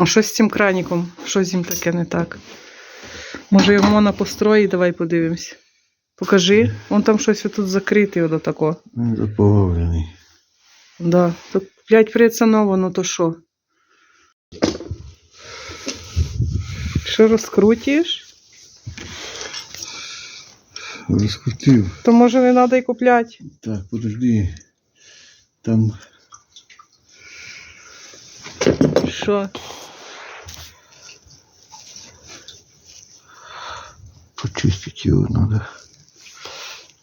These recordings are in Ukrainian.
А що з цим краніком? Що з ним таке не так? Може його можна построїть, давай подивимось. Покажи, вон там щось тут закрите ото тако. Заповнений. Да. 5 прицаново, ну то що? Що розкрутиш? Розкрутив. То може не треба й купляти. Так, подожди. Там Що? Почистити його треба.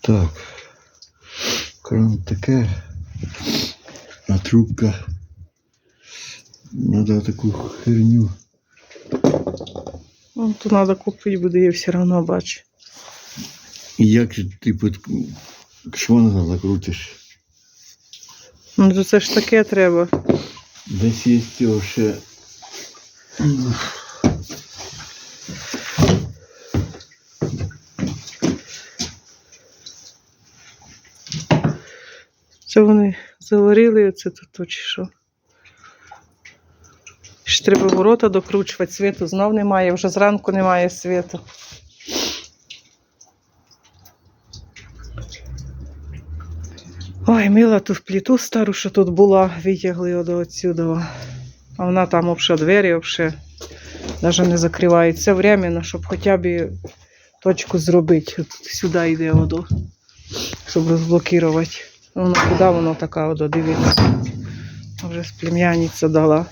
Так. Кран таке. А трубка. Надо таку херню. Ну, то треба купити буде, я все одно бачу. І як же ти під шланга закрутиш? Ну, то це ж таке треба. Десь є цього ще. Це вони заварили оце тут, чи що. Ще треба ворота докручувати, світу знов немає, вже зранку немає світу. Ой, мила ту пліту стару, що тут була, витягли до отсюди. А вона там взагалі двері взагалі навіть не закривають. Це временно, щоб хоча б точку зробити. От сюди йде воду, щоб розблокувати. Воно куди воно така вода, дивіться. Вже з плем'яниця дала.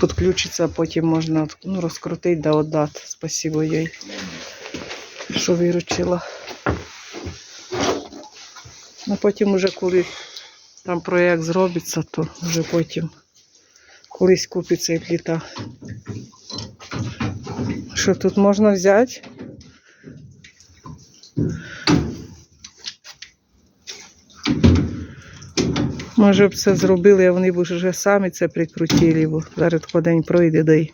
Підключиться, потім можна ну, розкрутити да віддати. Спасибо їй, що виручила. А потім уже коли там проєкт зробиться, то вже потім колись купиться і пліта. Що тут можна взяти? Може б це зробили, а вони б вже самі це прикрутили, бо зараз день пройде, да й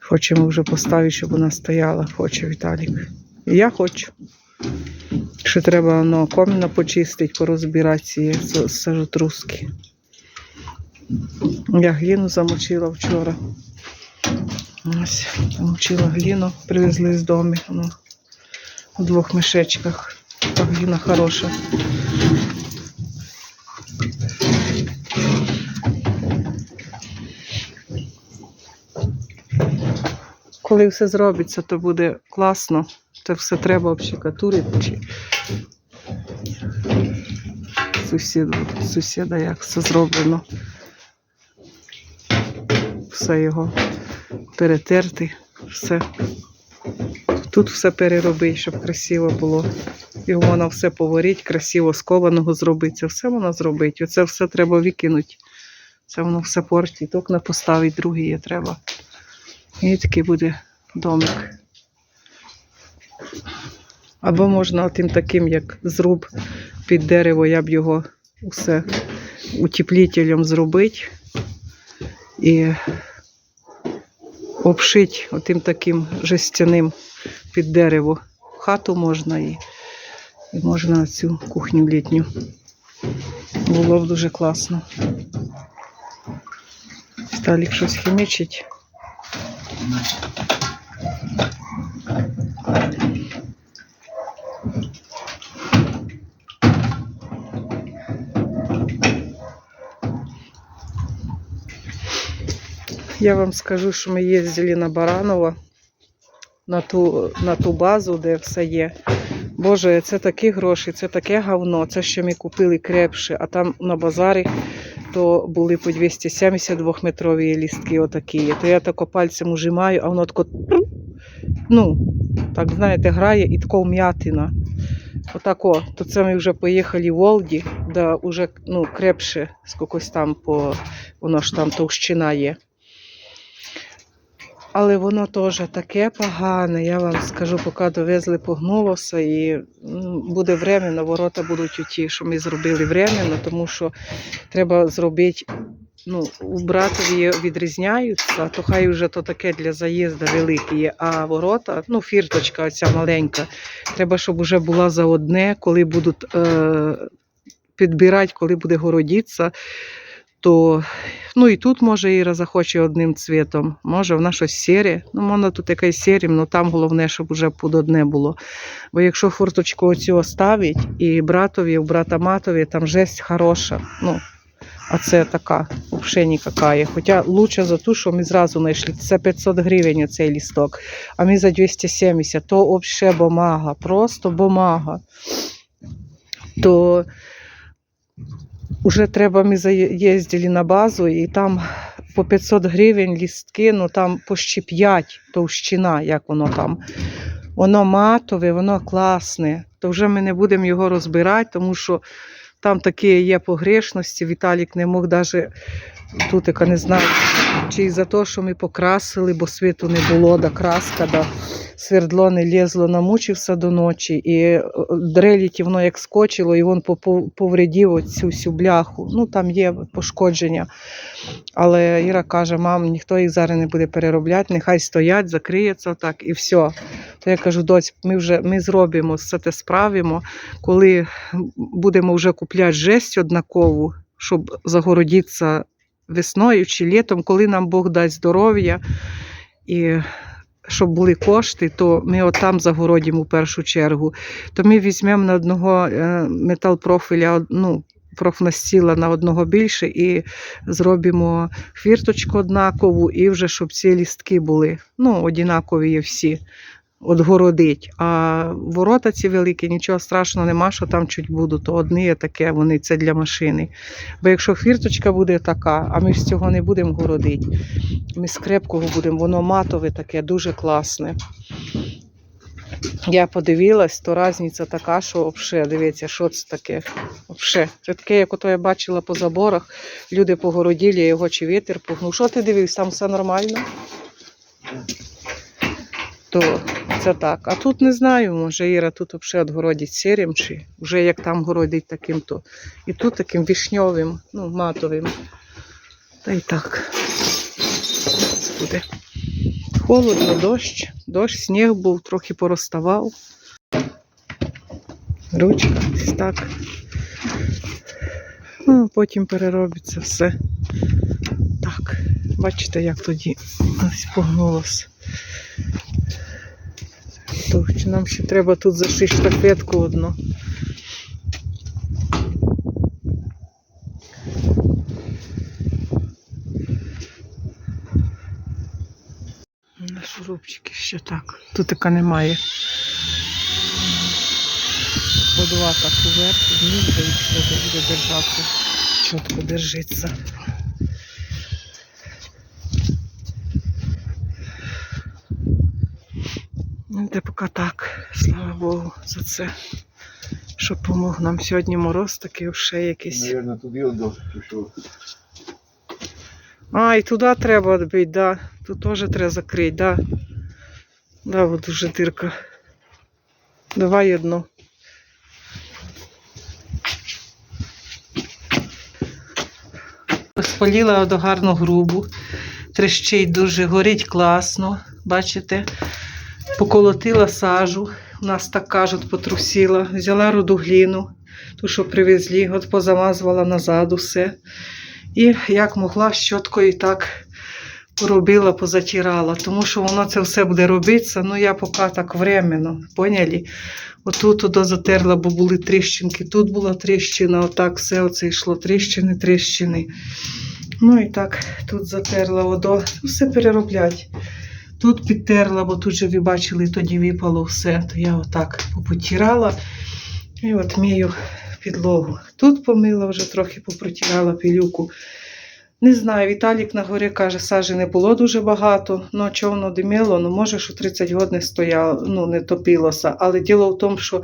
хочемо вже поставити, щоб вона стояла, хоче Віталік. Я хочу. Ще треба ну, коміна почистити, порозбирати ці сажотруски. Я гліну замочила вчора. Ось, замочила гліну, привезли з дому. Ну, у двох мішечках. Та гліна хороша. Коли все зробиться, то буде класно. Це все треба обшикатурити. Чи... Сусіду, сусіда як все зроблено. Все його перетерти, все. Тут все переробити, щоб красиво було. Його вона все поварить, красиво скованого зробить. Це все вона зробить. Оце все треба викинути. Це воно все портить. Окна поставить, другі є треба. І такий буде домик. Або можна тим таким, як зруб під дерево, я б його усе утеплітелем зробити і обшити отим таким жестяним під дерево. Хату можна і, і можна цю кухню літню. Було б дуже класно. Віталік щось хімічить. Я вам скажу, що ми їздили на Баранова, на ту, на ту базу, де все є. Боже, це такі гроші, це таке говно. Це ще ми купили крепше, а там на базарі то були по 272-метрові лістки отакі. То я тако пальцем ужимаю, а воно тако, ну, так знаєте, грає і тако м'ятина. Отако. То це ми вже поїхали в Волді, де вже ну, крепше, скокось там по, воно ж там товщина є. Але воно теж таке погане, я вам скажу, поки довезли погнулося і буде временно, ворота будуть оті, що ми зробили временно, тому що треба зробити, ну, у братові відрізняються, то хай вже то таке для заїзду велике є, а ворота, ну, фірточка оця маленька, треба, щоб вже була за одне, коли будуть е, підбирати, коли буде городитися, то ну і тут може Іра захоче одним цвітом. Може, вона щось сірі. Ну, вона тут якась сірім, але там головне, щоб вже під одне було. Бо якщо форточку оцю оставить, і братові, у брата матові, там жесть хороша. Ну, а це така, взагалі ніяка. Хоча лучше за ту, що ми зразу знайшли. Це 500 гривень цей лісток, а ми за 270. То взагалі бумага, просто бумага. То вже треба, ми заїздили на базу, і там по 500 гривень лістки, ну там почти 5 товщина, як воно там. Воно матове, воно класне. То вже ми не будемо його розбирати, тому що там такі є погрешності. Віталік не мог навіть тут, яка не знаю, чи за те, що ми покрасили, бо світу не було, да краска, да свердло не лізло, намучився до ночі, і е, дреліті воно як скочило, і він повредив оцю всю бляху. Ну там є пошкодження. Але Іра каже: мам, ніхто їх зараз не буде переробляти, нехай стоять, закриється так і все. То я кажу, доць, ми вже ми зробимо все те справимо, коли будемо вже купляти жесть однакову, щоб загородитися весною чи літом, коли нам Бог дасть здоров'я і щоб були кошти, то ми отам загородимо у першу чергу. То ми візьмемо на одного е, металпрофіля, ну, профнастіла на одного більше і зробимо хвірточку однакову, і вже щоб ці лістки були. Ну, однакові є всі. Отгородить. А ворота ці великі, нічого страшного нема, що там чуть будуть. То одні таке, вони це для машини. Бо якщо фірточка буде така, а ми ж цього не будемо городити, ми з крепкого будемо, воно матове таке, дуже класне. Я подивилась, то різниця така, що взагалі, дивіться, що це таке. Вообще. Це таке, як ото я бачила по заборах, люди погородили, його чи вітер пугнув. Що ти дивився, там все нормально? То це так. А тут не знаю, може Іра тут взагалі відгородить сірим, чи вже як там городить таким, то і тут таким вішньовим, ну, матовим. Та й так. Буде. Холодно, дощ, дощ, сніг був, трохи пороставав. Ручка, ось так. Ну, потім переробиться все. Так, бачите, як тоді ось погнулося. То чи нам ще треба тут зашити штафетку одну. На шурупчики ще так. Тут така немає. По два так уверх, вниз, і все буде держатися. Чітко держиться. Де поки так, слава Богу, за це. Що помог нам сьогодні мороз такий вже якийсь. Наверное, туди он пішов. А, і туди треба відбити, да. Тут теж треба закрити, да. Да, от дуже дирка. Давай одну. Одну гарну грубу. Трещить дуже, горить класно, бачите. Поколотила сажу. У нас так кажуть, потрусила. Взяла руду гліну, ту, що привезли, от позамазувала назад усе. І як могла щоткою так поробила, позатирала, тому що воно це все буде робитися. Ну я поки так временно, поняли? Отут туди затерла, бо були тріщинки, тут була тріщина, отак все оце йшло, тріщини, тріщини. Ну і так, тут затерла водо, все перероблять. Тут підтерла, бо тут же ви бачили, тоді випало все. То я отак попотирала і от мію підлогу. Тут помила, вже трохи попротирала пилюку. Не знаю, Віталік на горі каже, сажі не було дуже багато, ну воно диміло, ну може, що 30 років не стояло, ну не топилося. Але діло в тому, що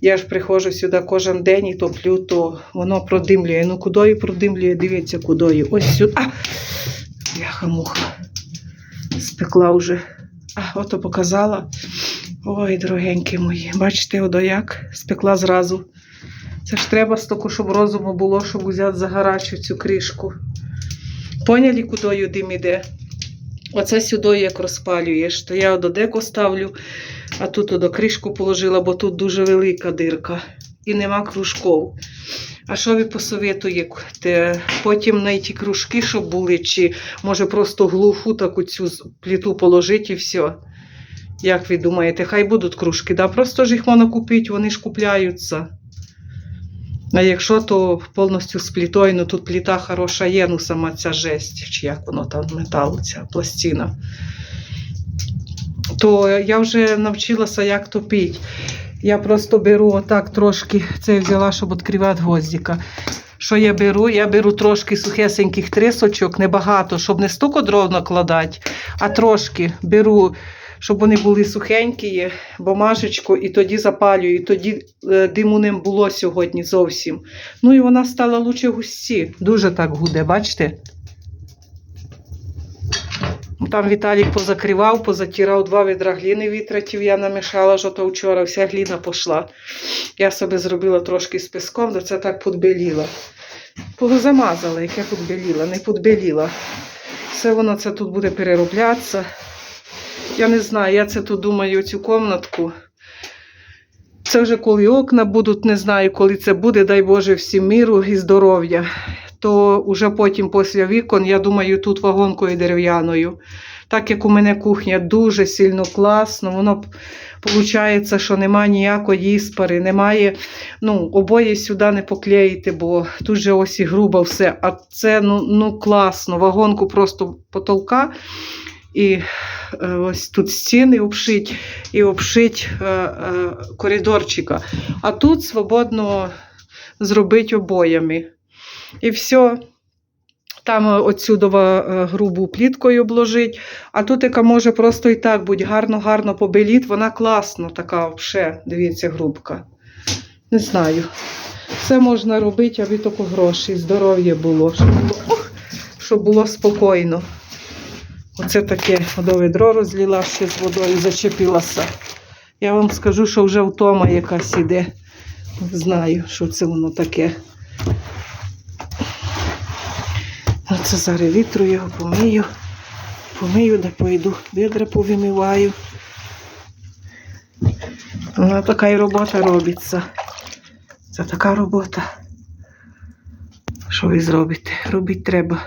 я ж приходжу сюди кожен день і топлю, то воно продимлює. Ну кудою продимлює, дивіться, кудою. Ось сюди. А! Бляха-муха. Спекла вже. А, ото показала. Ой, дорогенькі мої. Бачите, одо як спекла зразу. Це ж треба стільки, щоб розуму було, щоб взяти за гарячу цю кришку. Поняли, кудою дим іде? Оце сюди як розпалюєш. То я до деко ставлю, а тут до кришку положила, бо тут дуже велика дирка. І нема кружков. А що ви посоветуєте? Потім на ті кружки, щоб були, чи може просто глуху таку цю пліту положити і все? Як ви думаєте, хай будуть кружки, да? Просто ж їх можна купити, вони ж купляються. А якщо, то повністю з плітою, ну тут пліта хороша є, ну сама ця жесть, чи як воно там метал, ця пластина. То я вже навчилася, як топити. Я просто беру отак трошки, це я взяла, щоб відкривати гвоздика. Що я беру? Я беру трошки сухесеньких трисочок, небагато, щоб не стільки дров накладати, а трошки беру, щоб вони були сухенькі, бумажечку, і тоді запалюю, і тоді е, диму не було сьогодні зовсім. Ну і вона стала лучше густі. Дуже так гуде, бачите? Там Віталік позакривав, позатирав два відра гліни витратив, я намішала ж ото вчора, вся гліна пішла. Я собі зробила трошки з песком, то це так подбеліла. Позамазала, яке подбеліла, не подбеліла. Все воно це тут буде перероблятися. Я не знаю, я це тут думаю, цю комнатку. Це вже коли окна будуть, не знаю, коли це буде, дай Боже, всім миру і здоров'я. То вже потім після вікон, я думаю, тут вагонкою дерев'яною. Так як у мене кухня дуже сильно класно, воно виходить, що немає ніякої іспари, немає, ну, обоє сюди не поклеїти, бо тут же ось і грубо все. А це ну, ну класно. Вагонку просто потолка. І е, ось тут стіни обшить і обшить е, е, коридорчика. А тут свободно зробити обоями. І все. Там е, отсюдова е, грубу пліткою обложить, а тут яка може просто і так бути гарно-гарно побеліт, вона класно така взагалі, дивіться, грубка. Не знаю. Все можна робити, аби тільки гроші, здоров'я було, щоб було, щоб було спокійно. Оце таке до відро розліла ще з водою, зачепилася. Я вам скажу, що вже втома якась іде. Знаю, що це воно таке. Оце зараз вітру його помию. Помию, де пойду, відра повимиваю. Вона така і робота робиться. Це така робота. Що ви зробите? Робити треба.